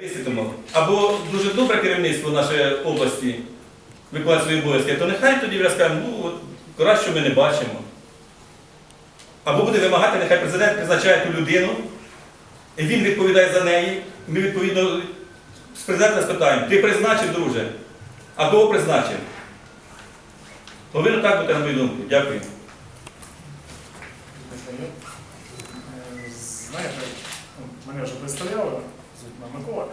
Висвітимо. Або дуже добре керівництво нашої області виконує свої обов'язки, то нехай тоді розкаже, ну краще ми не бачимо. Або буде вимагати, нехай президент призначає ту людину, і він відповідає за неї. Ми відповідно з президента спитаємо, ти призначив, друже? А кого призначив? Повинно так бути, на мою думку. Дякую. Е, Знаєте, ну, мене вже представляли, звуть Микола.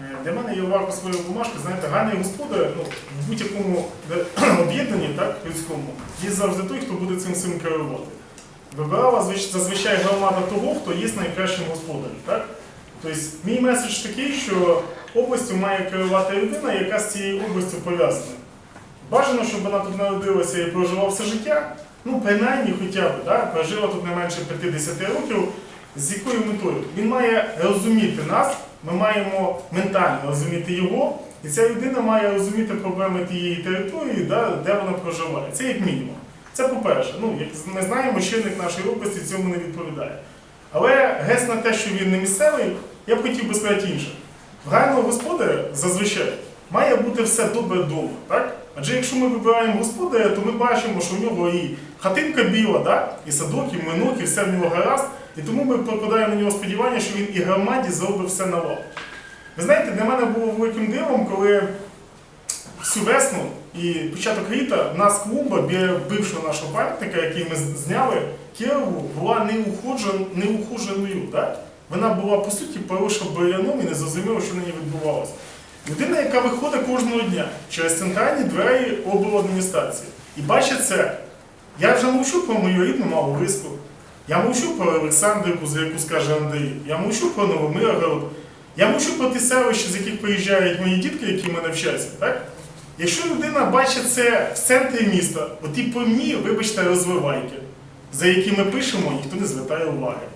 Е, Для мене є варто своєї бумажки, знаєте, гарний господар ну, в будь-якому об'єднанні так, людському є завжди той, хто буде цим всім керувати. Вибирала зазвичай громада того, хто є найкращим господарем. Так? Тобто, мій меседж такий, що областю має керувати людина, яка з цією областю пов'язана. Бажано, щоб вона тут народилася і прожила все життя, ну, принаймні хоча б, да, прожила тут не менше 50 років. З якою метою? Він має розуміти нас, ми маємо ментально розуміти його, і ця людина має розуміти проблеми тієї території, де вона проживає. Це як мінімум. Це по-перше. Ну, як ми знаємо, чинник нашої області цьому не відповідає. Але гес на те, що він не місцевий, я б хотів би сказати інше. В гарного господаря зазвичай має бути все добре вдома. Так? Адже якщо ми вибираємо господаря, то ми бачимо, що в нього і хатинка біла, да? і садок, і минок, і все в нього гаразд. І тому ми покладаємо на нього сподівання, що він і громаді зробить все на лад. Ви знаєте, для мене було великим дивом, коли всю весну і початок літа в нас клумба біля бившого нашого пам'ятника, який ми зняли, Києву, була неухоженою. Вона була, по суті, поросша бур'яном і не зрозуміло, що на ній відбувалося. Людина, яка виходить кожного дня через центральні двері обладміністрації і бачить це. Я вже мовчу про мою рідну малу Лиску, я мовчу про Олександрівку, за яку скаже Андрій, я мовчу про Новомиргород, я мовчу про ті селища, з яких приїжджають мої дітки, які мене вчаться. Так? Якщо людина бачить це в центрі міста, оті повні, вибачте, розвивайки, за які ми пишемо, ніхто не звертає уваги.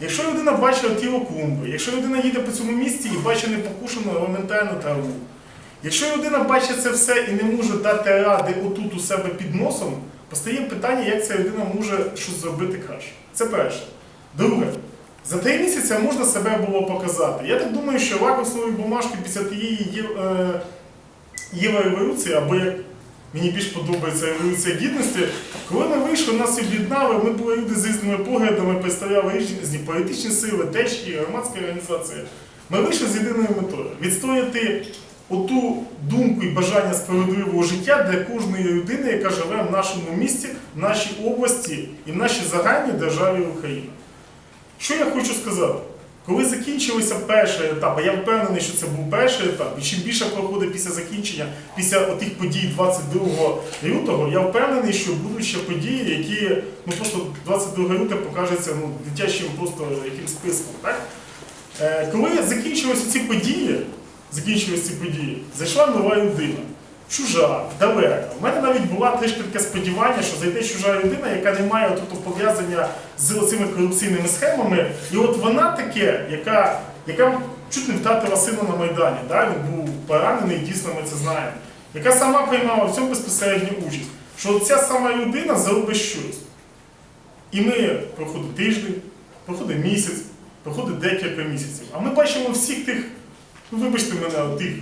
Якщо людина бачить тіло клумби, якщо людина їде по цьому місці і бачить непокушену елементарну траву, якщо людина бачить це все і не може дати ради отут у себе під носом, постає питання, як ця людина може щось зробити краще. Це перше. Друге, за три місяці можна себе було показати. Я так думаю, що лакосової бумажки після тієї е, Єва революції, або як мені більш подобається революція гідності, коли ми вийшли, нас об'єднали, ми були люди з різними поглядами, представляли різні політичні сили, течії, громадські організації. Ми вийшли з єдиною метою відстояти оту думку і бажання справедливого життя для кожної людини, яка живе в нашому місті, в нашій області і в нашій загальній державі Україна. Що я хочу сказати? Коли закінчилися перший етап, а я впевнений, що це був перший етап, і чим більше проходить після закінчення, після отих подій 22 лютого, я впевнений, що будуть ще події, які ну просто 22 лютого покажеться ну, дитячим просто яким списком. Так? Е, коли закінчилися ці події, закінчилися ці події, зайшла нова людина. Чужа, далека. У мене навіть була трішки таке сподівання, що зайде чужа людина, яка не має тут пов'язання з цими корупційними схемами. І от вона таке, яка, яка чуть не втратила сина на Майдані. Да? Він був поранений, дійсно ми це знаємо. Яка сама приймала в цьому безпосередню участь. Що ця сама людина зробить щось. І ми проходить тиждень, проходить місяць, проходить декілька місяців. А ми бачимо всіх тих, вибачте мене, тих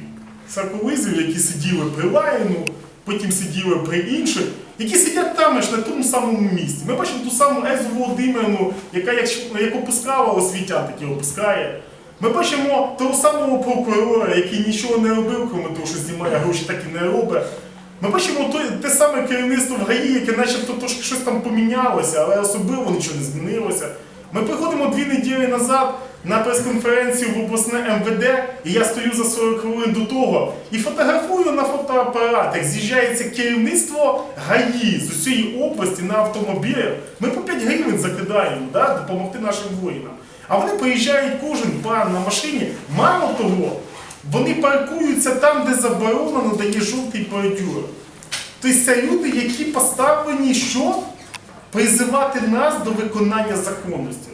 сарколизів, які сиділи при Лайну, потім сиділи при інших, які сидять там ж на тому самому місці. Ми бачимо ту саму Езу Володимирну, яка як, опускала освітян, так і опускає. Ми бачимо того самого прокурора, який нічого не робив, крім того, що знімає гроші, так і не робить. Ми бачимо те саме керівництво в ГАІ, яке начебто трошки щось там помінялося, але особливо нічого не змінилося. Ми приходимо дві неділі назад на прес-конференцію в обласне МВД, і я стою за 40 хвилин до того і фотографую на фотоапарат, як з'їжджається керівництво ГАІ з усієї області на автомобілях. Ми по 5 гривень закидаємо, да, допомогти нашим воїнам. А вони приїжджають кожен пан на машині. Мало того, вони паркуються там, де заборонено дає жовтий бордюр. Тобто це люди, які поставлені що? Призивати нас до виконання законності.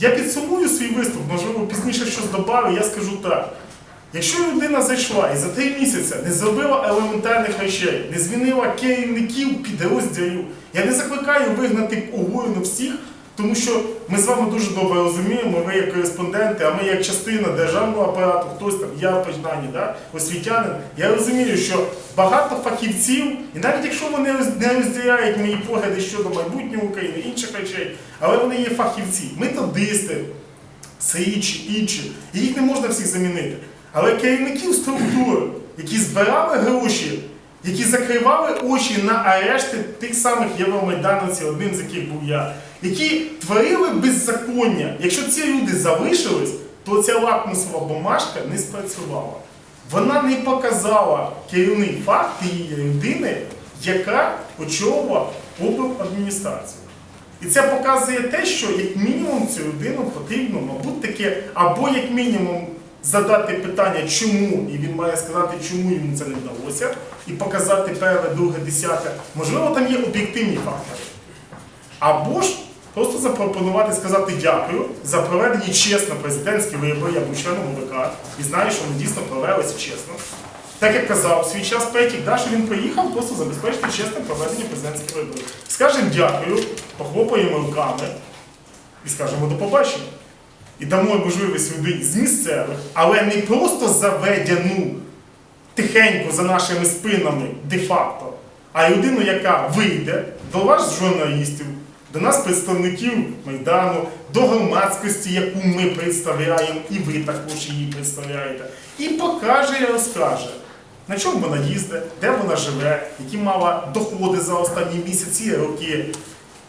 Я підсумую свій виступ, можливо, пізніше щось додав, я скажу так. Якщо людина зайшла і за три місяці не зробила елементарних речей, не змінила керівників підрозділів, я не закликаю вигнати огорно всіх, тому що ми з вами дуже добре розуміємо, ви як кореспонденти, а ми як частина державного апарату, хтось там, я принаймні, да, освітянин, я розумію, що багато фахівців, і навіть якщо вони не розділяють мої погляди щодо майбутнього України, інших речей, але вони є фахівці, методисти, слідчі, інші, і їх не можна всіх замінити. Але керівників структур, які збирали гроші, які закривали очі на арешти тих самих євромайдановців, одним з яких був я, які творили беззаконня. Якщо ці люди залишились, то ця лакмусова бумажка не спрацювала. Вона не показала керівний факт тієї людини, яка очолила обладміністрацію. І це показує те, що як мінімум цю людину потрібно, мабуть, таке, або як мінімум задати питання, чому, і він має сказати, чому йому це не вдалося, і показати перше, друге, десяте. Можливо, там є об'єктивні фактори. Або ж просто запропонувати сказати дякую за проведені чесно президентські вибори. Я був членом ОВК і знаю, що вони дійсно провелися чесно. Так як казав в свій час Петік, да, він приїхав просто забезпечити чесне проведення президентських виборів. Скажемо дякую, похлопаємо руками і скажемо до побачення. І дамо можливість людині з місцевих, але не просто заведену тихенько за нашими спинами де-факто, а людину, яка вийде до вас, журналістів, до нас, представників Майдану, до громадськості, яку ми представляємо, і ви також її представляєте, і покаже і розкаже, на чому вона їздить, де вона живе, які мала доходи за останні місяці роки,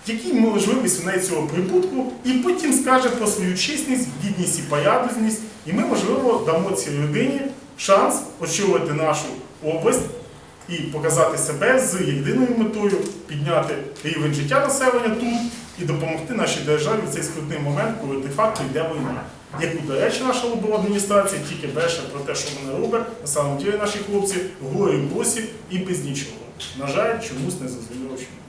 які можливість у неї цього прибутку, і потім скаже про свою чесність, гідність і порядність, і ми, можливо, дамо цій людині шанс очолити нашу область і показати себе з єдиною метою підняти рівень життя населення тут і допомогти нашій державі в цей скрутний момент, коли де-факто йде війна. Яку, до речі, наша лобова адміністрація тільки бреше про те, що вона робить, на самом ділі наші хлопці голі босі і без нічого. На жаль, чомусь не зрозуміло чому.